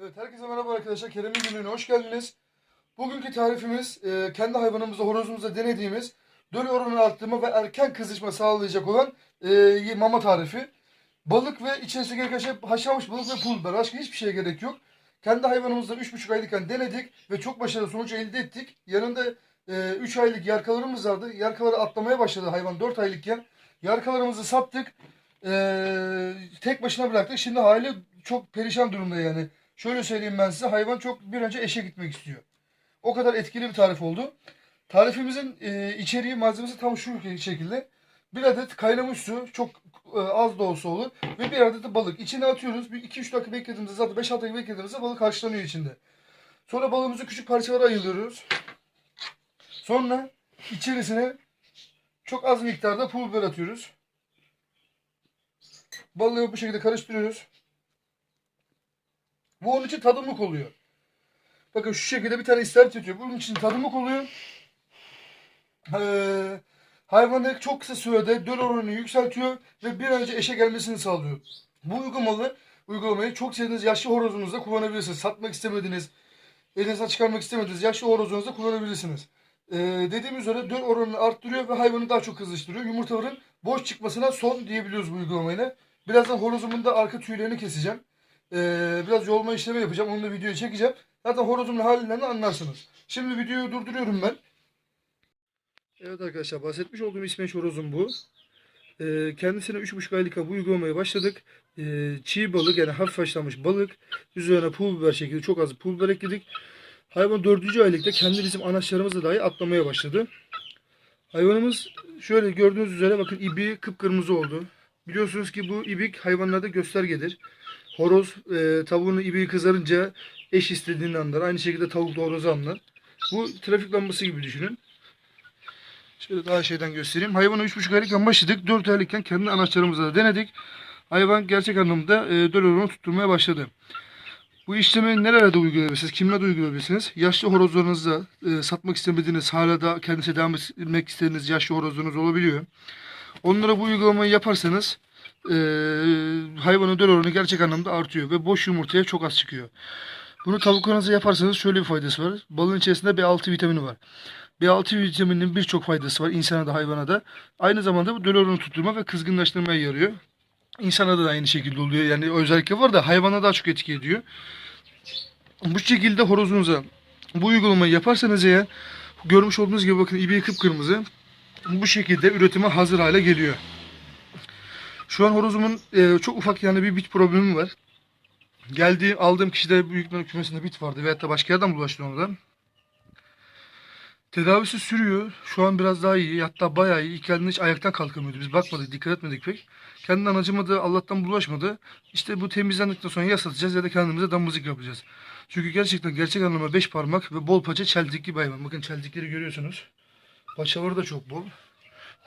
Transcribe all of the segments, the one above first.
Evet, herkese merhaba arkadaşlar. Kerem'in günlüğüne hoş geldiniz. Bugünkü tarifimiz e, kendi hayvanımızda, horozumuzda denediğimiz döl oranını arttırma ve erken kızışma sağlayacak olan e, mama tarifi. Balık ve içerisine gereken şey haşlanmış balık ve pul biber. Başka hiçbir şeye gerek yok. Kendi hayvanımızda 3,5 aylıkken denedik ve çok başarılı sonuç elde ettik. Yanında 3 aylık yarkalarımız vardı. Yarkaları atlamaya başladı hayvan 4 aylıkken. Yarkalarımızı sattık. E, tek başına bıraktık. Şimdi hali çok perişan durumda yani. Şöyle söyleyeyim ben size hayvan çok bir önce eşe gitmek istiyor. O kadar etkili bir tarif oldu. Tarifimizin e, içeriği malzemesi tam şu şekilde. Bir adet kaynamış su çok e, az da olsa olur ve bir adet de balık. İçine atıyoruz. Bir 2-3 dakika beklediğimizde zaten 5-6 dakika beklediğimizde balık haşlanıyor içinde. Sonra balığımızı küçük parçalara ayırıyoruz. Sonra içerisine çok az miktarda pul biber atıyoruz. Balığı bu şekilde karıştırıyoruz. Bu onun için tadımlık oluyor. Bakın şu şekilde bir tane ister tutuyor. Bunun için tadımlık oluyor. Ee, hayvanı çok kısa sürede döl oranını yükseltiyor ve bir an önce eşe gelmesini sağlıyor. Bu uygulamalı uygulamayı çok sevdiğiniz yaşlı horozunuzda kullanabilirsiniz. Satmak istemediğiniz, elinizden çıkarmak istemediğiniz yaşlı horozunuzda kullanabilirsiniz. Ee, dediğim üzere döl oranını arttırıyor ve hayvanı daha çok hızlaştırıyor. Yumurtaların boş çıkmasına son diyebiliyoruz bu uygulamayla. Birazdan horozumun da arka tüylerini keseceğim. Ee, biraz yolma işlemi yapacağım. Onu da videoya çekeceğim. Zaten horozumun halinden de anlarsınız. Şimdi videoyu durduruyorum ben. Evet arkadaşlar bahsetmiş olduğum İsveç horozum bu. Ee, kendisine 3,5 aylık bu uygulamaya başladık. Ee, çiğ balık yani hafif haşlanmış balık. Üzerine pul biber şekilde çok az pul biber ekledik. Hayvan 4. aylıkta kendi bizim anaçlarımızla dahi atlamaya başladı. Hayvanımız şöyle gördüğünüz üzere bakın ibi kıpkırmızı oldu. Biliyorsunuz ki bu ibik hayvanlarda göstergedir. Horoz e, tavuğunu ibiği kızarınca eş istediğini anlar. Aynı şekilde tavuk da horozu anlar. Bu trafik lambası gibi düşünün. Şöyle daha şeyden göstereyim. Hayvanı 3,5 aylıkken başladık. 4 aylıkken kendi anaçlarımızla da denedik. Hayvan gerçek anlamda e, döl oranı tutturmaya başladı. Bu işlemi nerelerde uygulayabilirsiniz? Kimlerde uygulayabilirsiniz? Yaşlı horozlarınızda e, satmak istemediğiniz, hala da kendisi devam etmek istediğiniz yaşlı horozlarınız olabiliyor. Onlara bu uygulamayı yaparsanız e, hayvanın döl oranı gerçek anlamda artıyor ve boş yumurtaya çok az çıkıyor. Bunu tavuklarınıza yaparsanız şöyle bir faydası var. Balın içerisinde B6 vitamini var. B6 vitamininin birçok faydası var insana da hayvana da. Aynı zamanda bu döl oranı tutturma ve kızgınlaştırmaya yarıyor. İnsana da aynı şekilde oluyor. Yani özellikle var da hayvana daha çok etki ediyor. Bu şekilde horozunuza bu uygulamayı yaparsanız eğer görmüş olduğunuz gibi bakın ibiği kıpkırmızı bu şekilde üretime hazır hale geliyor. Şu an horozumun e, çok ufak yani bir bit problemi var. Geldiği aldığım kişide büyüklerin kümesinde bit vardı veyahut da başka yerden bulaştı ondan. Tedavisi sürüyor. Şu an biraz daha iyi. Hatta bayağı iyi. Geldiğinde hiç ayaktan kalkamıyordu. Biz bakmadık, dikkat etmedik pek. Kendinden acımadı, Allah'tan bulaşmadı. İşte bu temizlendikten sonra ya satacağız ya da kendimize damızlık yapacağız. Çünkü gerçekten gerçek anlamda beş parmak ve bol paça çeldikli bir hayvan. Bakın çeldikleri görüyorsunuz. Paçaları da çok bol.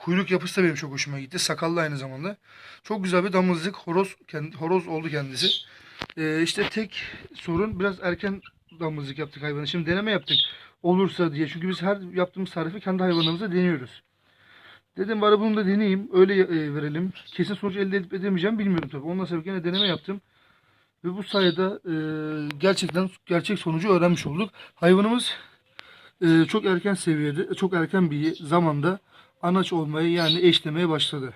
Kuyruk yapısı da benim çok hoşuma gitti. Sakallı aynı zamanda. Çok güzel bir damızlık. Horoz, kendi, horoz oldu kendisi. Ee, işte tek sorun biraz erken damızlık yaptık hayvanı. Şimdi deneme yaptık. Olursa diye. Çünkü biz her yaptığımız tarifi kendi hayvanlarımıza deniyoruz. Dedim bari bunu da deneyeyim. Öyle e, verelim. Kesin sonuç elde edip edemeyeceğim bilmiyorum tabii. Ondan sonra gene deneme yaptım. Ve bu sayede e, gerçekten gerçek sonucu öğrenmiş olduk. Hayvanımız e, çok erken seviyede, çok erken bir zamanda anaç olmaya yani eşlemeye başladı.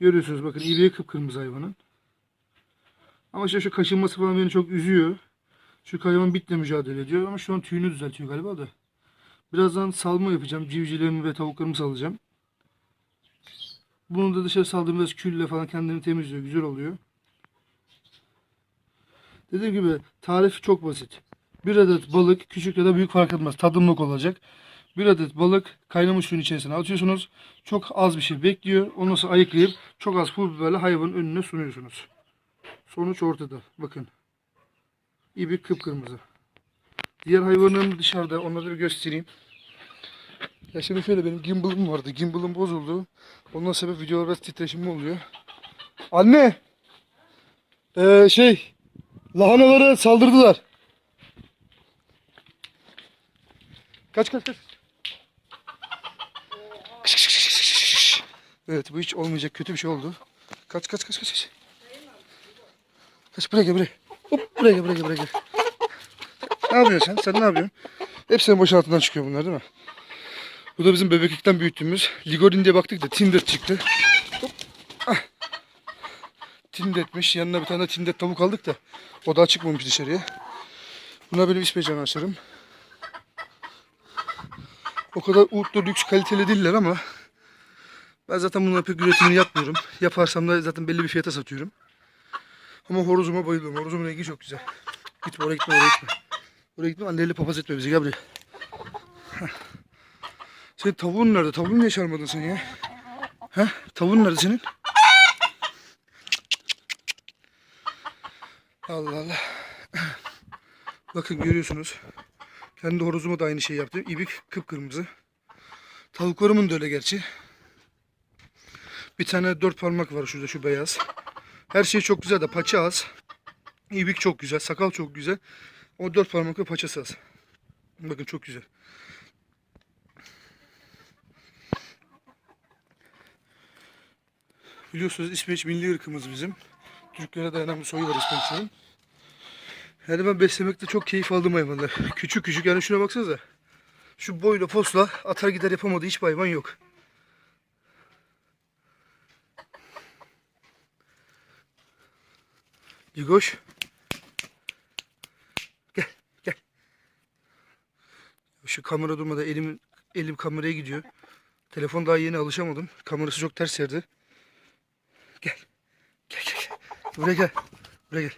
Görüyorsunuz bakın ibiği kıpkırmızı hayvanın. Ama işte şu kaşınması falan beni çok üzüyor. Şu hayvan bitle mücadele ediyor ama şu an tüyünü düzeltiyor galiba da. Birazdan salma yapacağım. Civcivlerimi ve tavuklarımı salacağım. Bunu da dışarı saldığım biraz külle falan kendini temizliyor. Güzel oluyor. Dediğim gibi tarifi çok basit. Bir adet balık küçük ya da büyük fark etmez. Tadımlık olacak. Bir adet balık kaynamış suyun içerisine atıyorsunuz. Çok az bir şey bekliyor. Ondan sonra ayıklayıp çok az pul biberle hayvanın önüne sunuyorsunuz. Sonuç ortada. Bakın. İbi kıpkırmızı. Diğer hayvanlarım dışarıda. Onları bir göstereyim. Ya şimdi şöyle benim gimbal'ım vardı. Gimbal'ım bozuldu. Ondan sebep videolar biraz titreşimli oluyor. Anne! Ee, şey... Lahanalara saldırdılar. Kaç kaç kaç. Evet bu hiç olmayacak kötü bir şey oldu. Kaç kaç kaç kaç. Kaç, buraya gel buraya. Hop buraya gel buraya gel buraya gel. Ne yapıyorsun sen? Sen ne yapıyorsun? Hep senin başın altından çıkıyor bunlar değil mi? Bu da bizim bebeklikten büyüttüğümüz. Ligorin diye baktık da Tinder çıktı. Hop. Ah. Tindetmiş. Yanına bir tane de tindet tavuk aldık da. O daha çıkmamış dışarıya. Buna böyle İsveç'ten açarım. O kadar ultra lüks kaliteli değiller ama ben zaten bunların pek üretimini yapmıyorum. Yaparsam da zaten belli bir fiyata satıyorum. Ama horozuma bayılıyorum. Horozumun rengi çok güzel. Gitme oraya gitme oraya gitme. Oraya gitme anneli papaz etme bizi gel buraya. Senin tavuğun nerede? Tavuğunu niye çağırmadın sen ya? He? Tavuğun nerede senin? Allah Allah. Bakın görüyorsunuz. Kendi horozuma da aynı şey yaptım. İbik kıpkırmızı. Tavuklarımın da öyle gerçi. Bir tane dört parmak var şurada şu beyaz. Her şey çok güzel de paça az. İbik çok güzel. Sakal çok güzel. O dört parmak ve paçası az. Bakın çok güzel. Biliyorsunuz İsveç milli ırkımız bizim. Türklere dayanan bir soyu var İsveçlerin. Yani ben beslemekte çok keyif aldığım hayvanlar. Küçük küçük yani şuna baksanıza. Şu boyla posla atar gider yapamadığı hiçbir hayvan yok. Yigoş. Gel gel. Şu kamera durmadan elim elim kameraya gidiyor. Telefon daha yeni alışamadım. Kamerası çok ters yerde. Gel. Gel gel. Buraya gel. Buraya gel.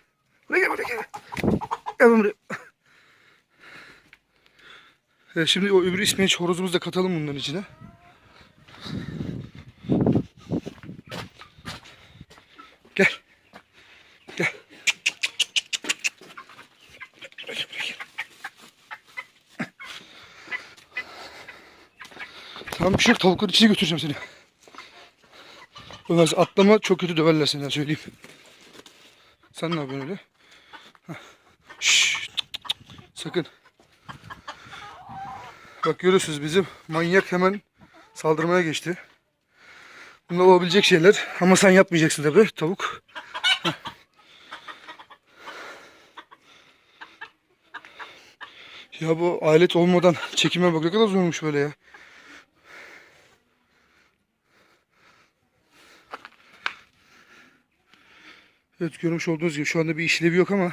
Buraya gel buraya gel. Gel buraya. Evet, şimdi o öbür İsveç horozumuzu da katalım bunların içine. Gel. Gel. Buraya gel, buraya gel. Tamam bir şey yok. Tavukların içine götüreceğim seni. Ömer atlama çok kötü döverler seni söyleyeyim. Sen ne yapıyorsun öyle? Şşş. Sakın. Bak görüyorsunuz bizim manyak hemen saldırmaya geçti. Bunlar olabilecek şeyler ama sen yapmayacaksın tabi tavuk. Heh. Ya bu alet olmadan çekime bak ne kadar zormuş böyle ya. Evet görmüş olduğunuz gibi şu anda bir işlevi yok ama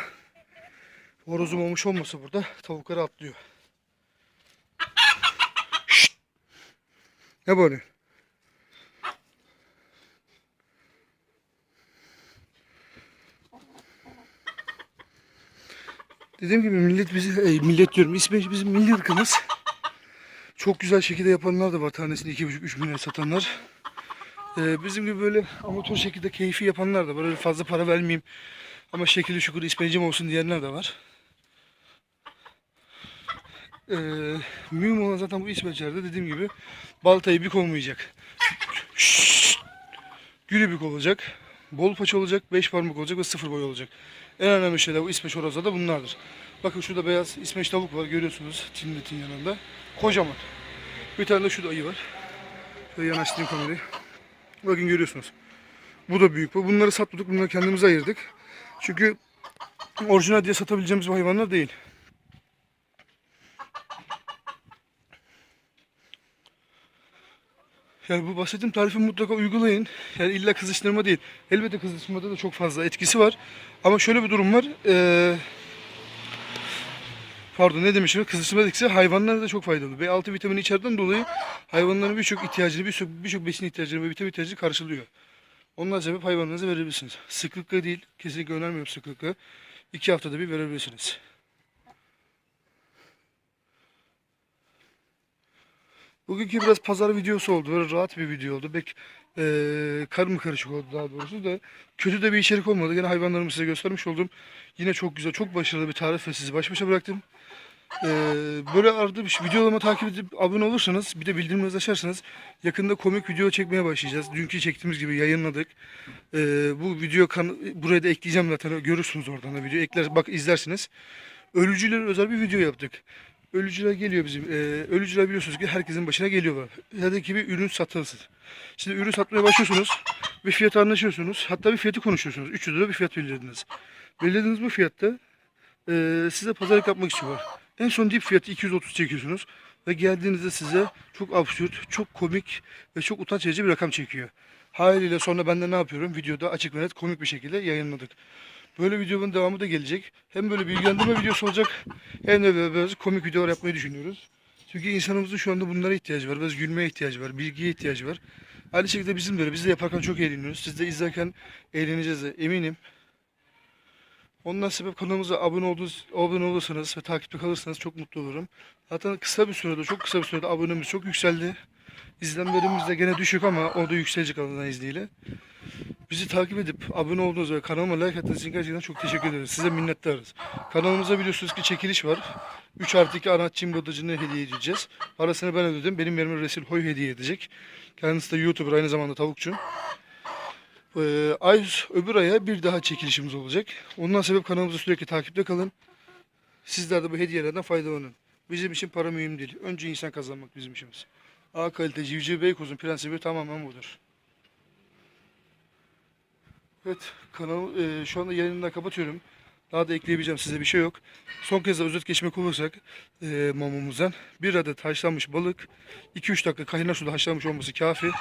horozum olmuş olmasa burada tavukları atlıyor. Şşt! Ne böyle? Dediğim gibi millet bizi, ey, millet diyorum İsveç bizim milli ırkımız. Çok güzel şekilde yapanlar da var. Tanesini 2,5-3 bin liraya satanlar. Ee, bizim gibi böyle amatör şekilde keyfi yapanlar da var. Öyle fazla para vermeyeyim ama şekilli şükür İspencim olsun diyenler de var. Ee, mühim olan zaten bu İsveçlerde dediğim gibi baltayı bik olmayacak. Gülü bik olacak. Bol paça olacak, beş parmak olacak ve sıfır boy olacak. En önemli şeyler bu İsveç horozda da bunlardır. Bakın şurada beyaz İsveç tavuk var görüyorsunuz Tinlet'in yanında. Kocaman. Bir tane de şurada ayı var. Şöyle yanaştırayım kamerayı. Bakın görüyorsunuz. Bu da büyük. bu. Bunları satmadık. Bunları kendimize ayırdık. Çünkü orijinal diye satabileceğimiz hayvanlar değil. Yani bu bahsettiğim tarifi mutlaka uygulayın. Yani illa kızıştırma değil. Elbette kızıştırmada da çok fazla etkisi var. Ama şöyle bir durum var. Ee, pardon ne demişim? Kızıştırma etkisi hayvanlara da çok faydalı. B6 vitamini içeriden dolayı hayvanların birçok ihtiyacını, birçok birçok besin ihtiyacını ve vitamin ihtiyacını karşılıyor. Ondan sebep hayvanlarınıza verebilirsiniz. Sıklıkla değil, kesinlikle önermiyorum sıklıkla. İki haftada bir verebilirsiniz. Bugünkü biraz pazar videosu oldu. Böyle rahat bir video oldu. Bek eee karma karışık oldu daha doğrusu da. Kötü de bir içerik olmadı. Yine hayvanlarımı size göstermiş oldum. Yine çok güzel, çok başarılı bir tarifle sizi baş başa bıraktım. Eee, böyle arada bir videolarımı takip edip abone olursanız bir de bildirimleri açarsanız yakında komik video çekmeye başlayacağız. Dünkü çektiğimiz gibi yayınladık. Eee, bu video kan buraya da ekleyeceğim zaten görürsünüz oradan da video ekler bak izlersiniz. Ölücülere özel bir video yaptık. Ölücüler geliyor bizim. Eee ölücüler biliyorsunuz ki herkesin başına geliyorlar. Ki bir ürün satılsın. Şimdi ürün satmaya başlıyorsunuz. Bir fiyat anlaşıyorsunuz. Hatta bir fiyatı konuşuyorsunuz. 300 lira bir fiyat belirlediniz. Belirlediğiniz bu fiyatta eee size pazarlık yapmak istiyorlar. En son dip fiyatı 230 çekiyorsunuz. Ve geldiğinizde size çok absürt, çok komik ve çok utanç verici bir rakam çekiyor. Haliyle sonra ben de ne yapıyorum? Videoda açık ve net komik bir şekilde yayınladık. Böyle videonun devamı da gelecek. Hem böyle bilgilendirme videosu olacak hem de böyle biraz komik videolar yapmayı düşünüyoruz. Çünkü insanımızın şu anda bunlara ihtiyacı var. Biraz gülmeye ihtiyacı var. Bilgiye ihtiyacı var. Aynı şekilde bizim de öyle. Biz de yaparken çok eğleniyoruz. Siz de izlerken eğleneceğiz de eminim. Ondan sebep kanalımıza abone, olduğunuz, abone olursanız ve takipte kalırsanız çok mutlu olurum. Zaten kısa bir sürede, çok kısa bir sürede abonemiz çok yükseldi. İzlenmelerimiz de gene düşük ama o da yükselecek Allah'ın izniyle. Bizi takip edip abone olduğunuz ve kanalıma like attığınız için gerçekten çok teşekkür ederiz. Size minnettarız. Kanalımıza biliyorsunuz ki çekiliş var. 3 artı 2 anaç cim rodacını hediye edeceğiz. Parasını ben ödedim. Benim yerime Resul Hoy hediye edecek. Kendisi de YouTuber aynı zamanda tavukçu. Ee, ay öbür aya bir daha çekilişimiz olacak. Ondan sebep kanalımızı sürekli takipte kalın. Sizler de bu hediyelerden faydalanın. Bizim için para mühim değil. Önce insan kazanmak bizim işimiz. A kalite civciv beykozun prensibi tamamen budur. Evet kanal e, şu anda yayınını kapatıyorum. Daha da ekleyebileceğim size bir şey yok. Son kez de özet geçmek olursak e, mamamızdan bir adet haşlanmış balık 2-3 dakika kaynar suda haşlanmış olması kafi.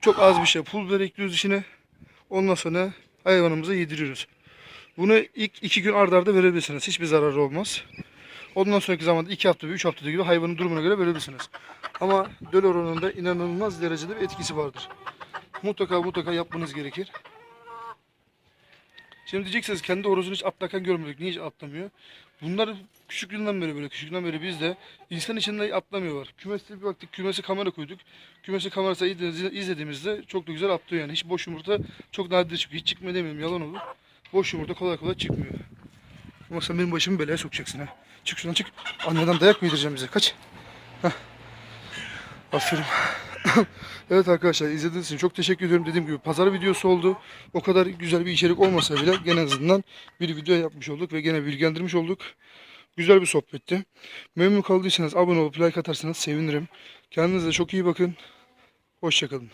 Çok az bir şey pul biber ekliyoruz içine. Ondan sonra hayvanımıza yediriyoruz. Bunu ilk iki gün ardarda arda verebilirsiniz. Hiçbir zararı olmaz. Ondan sonraki zamanda iki hafta ve üç haftada gibi hayvanın durumuna göre verebilirsiniz. Ama döl oranında inanılmaz derecede bir etkisi vardır. Mutlaka mutlaka yapmanız gerekir. Şimdi diyeceksiniz kendi horozunu hiç atlarken görmedik. Niye hiç atlamıyor? Bunlar küçüklüğünden beri böyle. Küçüklüğünden beri biz de insan içinde atlamıyorlar. Kümeste bir baktık. Kümese kamera koyduk. Kümese kamerası izlediğimizde- çok da güzel atlıyor yani. Hiç boş yumurta çok nadir çıkıyor. Hiç çıkmıyor demiyorum yalan olur. Boş yumurta kolay kolay çıkmıyor. Ama sen benim başımı belaya sokacaksın ha. Çık şuradan çık. Anneden dayak mı yedireceğim bize? Kaç. Hah. Aferin. evet arkadaşlar izlediğiniz için çok teşekkür ediyorum. Dediğim gibi pazar videosu oldu. O kadar güzel bir içerik olmasa bile gene en azından bir video yapmış olduk ve gene bilgilendirmiş olduk. Güzel bir sohbetti. Memnun kaldıysanız abone olup like atarsanız sevinirim. Kendinize çok iyi bakın. Hoşçakalın.